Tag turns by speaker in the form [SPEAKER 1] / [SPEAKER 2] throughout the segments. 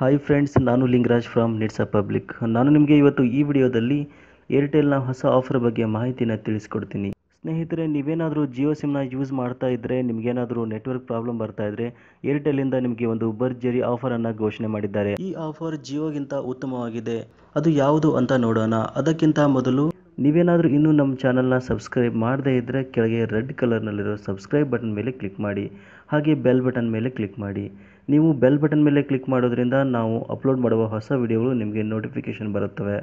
[SPEAKER 1] Hi friends ನಾನು Lingaraj from ನಿಟ್ಸ public ನಾನು ನಿಮಗೆ ಇವತ್ತು ಈ ವಿಡಿಯೋದಲ್ಲಿ ಏರ್ಟೆಲ್ನ ಹೊಸ ಆಫರ್ ಬಗ್ಗೆ ಮಾಹಿತಿನ ತಿಳಿಸ್ಕೊಡ್ತೀನಿ. ಸ್ನೇಹಿತರೆ, ನೀವೇನಾದರೂ ಜಿಯೋ ಸಿಮ್ನ ಯೂಸ್ ಮಾಡ್ತಾ ಇದ್ದರೆ ನಿಮಗೇನಾದರೂ ನೆಟ್ವರ್ಕ್ ಪ್ರಾಬ್ಲಮ್ ಬರ್ತಾ ಇದ್ದರೆ ಏರ್ಟೆಲಿಂದ ನಿಮಗೆ ಒಂದು ಭರ್ಜರಿ ಆಫರನ್ನು ಘೋಷಣೆ ಮಾಡಿದ್ದಾರೆ. ಈ ಆಫರ್ ಜಿಯೋಗಿಂತ ಉತ್ತಮವಾಗಿದೆ. ಅದು ಯಾವುದು ಅಂತ ನೋಡೋಣ. ಅದಕ್ಕಿಂತ ಮೊದಲು ನೀವೇನಾದರೂ ಇನ್ನೂ ನಮ್ಮ ಚಾನಲ್ನ ಸಬ್ಸ್ಕ್ರೈಬ್ ಮಾಡದೇ ಇದ್ದರೆ ಕೆಳಗೆ ರೆಡ್ ಕಲರ್ನಲ್ಲಿರೋ ಸಬ್ಸ್ಕ್ರೈಬ್ ಬಟನ್ ಮೇಲೆ ಕ್ಲಿಕ್ ಮಾಡಿ, ಹಾಗೆ ಬೆಲ್ ಬಟನ್ ಮೇಲೆ ಕ್ಲಿಕ್ ಮಾಡಿ. ನೀವು ಬೆಲ್ ಬಟನ್ ಮೇಲೆ ಕ್ಲಿಕ್ ಮಾಡೋದ್ರಿಂದ ನಾವು ಅಪ್ಲೋಡ್ ಮಾಡುವ ಹೊಸ ವಿಡಿಯೋಗಳು ನಿಮಗೆ ನೋಟಿಫಿಕೇಶನ್ ಬರುತ್ತವೆ.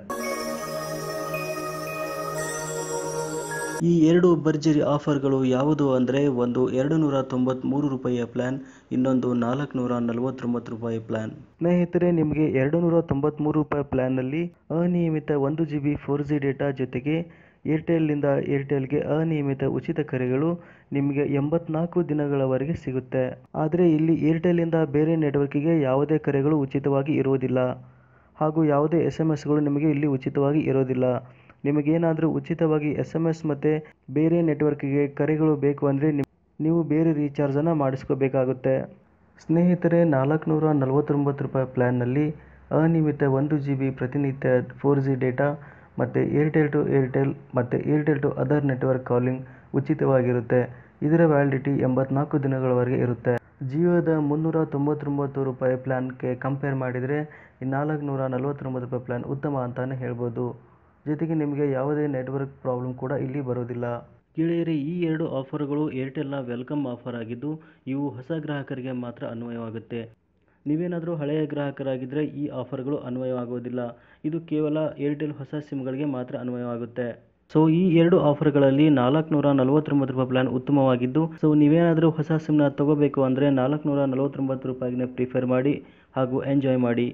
[SPEAKER 1] ಈ ಎರಡು ಭರ್ಜರಿ ಆಫರ್ಗಳು ಯಾವುದು ಅಂದರೆ ಒಂದು ಎರಡು ನೂರ ತೊಂಬತ್ತ್ಮೂರು ರೂಪಾಯಿಯ ಪ್ಲ್ಯಾನ್ ಇನ್ನೊಂದು ನಾಲ್ಕು ನೂರ ನಲವತ್ತೊಂಬತ್ತು ರೂಪಾಯಿ ಪ್ಲ್ಯಾನ್ ಸ್ನೇಹಿತರೆ, ನಿಮಗೆ ಎರಡು ನೂರ ತೊಂಬತ್ತ್ಮೂರು ರೂಪಾಯಿ ಪ್ಲ್ಯಾನ್ನಲ್ಲಿ ಅನಿಯಮಿತ ಒಂದು G B four G data ಜೊತೆಗೆ ಏರ್ಟೆಲ್ನಿಂದ ಏರ್ಟೆಲ್ಗೆ ಅನಿಯಮಿತ ಉಚಿತ ಕರೆಗಳು ನಿಮಗೆ ಎಂಬತ್ನಾಲ್ಕು ದಿನಗಳವರೆಗೆ ಸಿಗುತ್ತೆ. ಆದರೆ ಇಲ್ಲಿ ಏರ್ಟೆಲ್ನಿಂದ ಬೇರೆ ನೆಟ್ವರ್ಕಿಗೆ ಯಾವುದೇ ಕರೆಗಳು ಉಚಿತವಾಗಿ ಇರುವುದಿಲ್ಲ. ಹಾಗೂ ಯಾವುದೇ ಎಸ್ ಎಂ ಎಸ್ಗಳು ನಿಮಗೆ ಇಲ್ಲಿ ಉಚಿತವಾಗಿ ಇರೋದಿಲ್ಲ ನಿಮಗೇನಾದರೂ ಉಚಿತವಾಗಿ ಎಸ್ ಎಂ ಎಸ್ ಮತ್ತು ಬೇರೆ ನೆಟ್ವರ್ಕಿಗೆ ಕರೆಗಳು ಬೇಕು ಅಂದರೆ ನೀವು ಬೇರೆ ರೀಚಾರ್ಜನ್ನು ಮಾಡಿಸ್ಕೋಬೇಕಾಗುತ್ತೆ. ಸ್ನೇಹಿತರೆ, ನಾಲ್ಕುನೂರ ನಲವತ್ತೊಂಬತ್ತು ರೂಪಾಯಿ ಪ್ಲ್ಯಾನ್ನಲ್ಲಿ ಅನಿಯಮಿತ ಒಂದು ಜಿ ಬಿ ಪ್ರತಿನಿತ್ಯ ಫೋರ್ ಜಿ ಡೇಟಾ ಮತ್ತು ಏರ್ಟೆಲ್ ಟು ಏರ್ಟೆಲ್ ಮತ್ತು Airtel to other network calling ಉಚಿತವಾಗಿರುತ್ತೆ. ಇದರ ವ್ಯಾಲಿಡಿಟಿ ಎಂಬತ್ನಾಲ್ಕು ದಿನಗಳವರೆಗೆ ಇರುತ್ತೆ. ಜಿಯೋದ ಮುನ್ನೂರ ತೊಂಬತ್ತೊಂಬತ್ತು ರೂಪಾಯಿ ಪ್ಲ್ಯಾನ್ಗೆ ಕಂಪೇರ್ ಮಾಡಿದರೆ ಈ ನಾಲ್ಕುನೂರ ನಲವತ್ತೊಂಬತ್ತು ರೂಪಾಯಿ ಪ್ಲ್ಯಾನ್ ಉತ್ತಮ ಅಂತಲೇ ಹೇಳ್ಬೋದು. ಜೊತೆಗೆ ನಿಮಗೆ ಯಾವುದೇ ನೆಟ್ವರ್ಕ್ ಪ್ರಾಬ್ಲಮ್ ಕೂಡ ಇಲ್ಲಿ ಬರೋದಿಲ್ಲ ಗೆಳೆಯರೆ, ಈ ಎರಡು ಆಫರ್ಗಳು ಏರ್ಟೆಲ್ನ ವೆಲ್ಕಮ್ ಆಫರ್ ಆಗಿದ್ದು, ಇವು ಹೊಸ ಗ್ರಾಹಕರಿಗೆ ಮಾತ್ರ ಅನ್ವಯವಾಗುತ್ತೆ. ನೀವೇನಾದರೂ ಹಳೆಯ ಗ್ರಾಹಕರಾಗಿದ್ದರೆ ಈ ಆಫರ್ಗಳು ಅನ್ವಯವಾಗುವುದಿಲ್ಲ. ಇದು ಕೇವಲ ಏರ್ಟೆಲ್ ಹೊಸ ಸಿಮ್ಗಳಿಗೆ ಮಾತ್ರ ಅನ್ವಯವಾಗುತ್ತೆ. ಸೊ ಈ ಎರಡು ಆಫರ್ಗಳಲ್ಲಿ ನಾಲ್ಕುನೂರ ನಲವತ್ತೊಂಬತ್ತು ರೂಪಾಯಿ ಪ್ಲಾನ್ ಉತ್ತಮವಾಗಿದ್ದು ಸೊ ನೀವೇನಾದರೂ ಹೊಸ ಸಿಮ್ನ ತಗೋಬೇಕು ಅಂದರೆ ನಾಲ್ಕುನೂರ ನಲವತ್ತೊಂಬತ್ತು ರೂಪಾಯಿಗೆ ಪ್ರಿಫರ್ ಮಾಡಿ ಹಾಗೂ ಎಂಜಾಯ್ ಮಾಡಿ.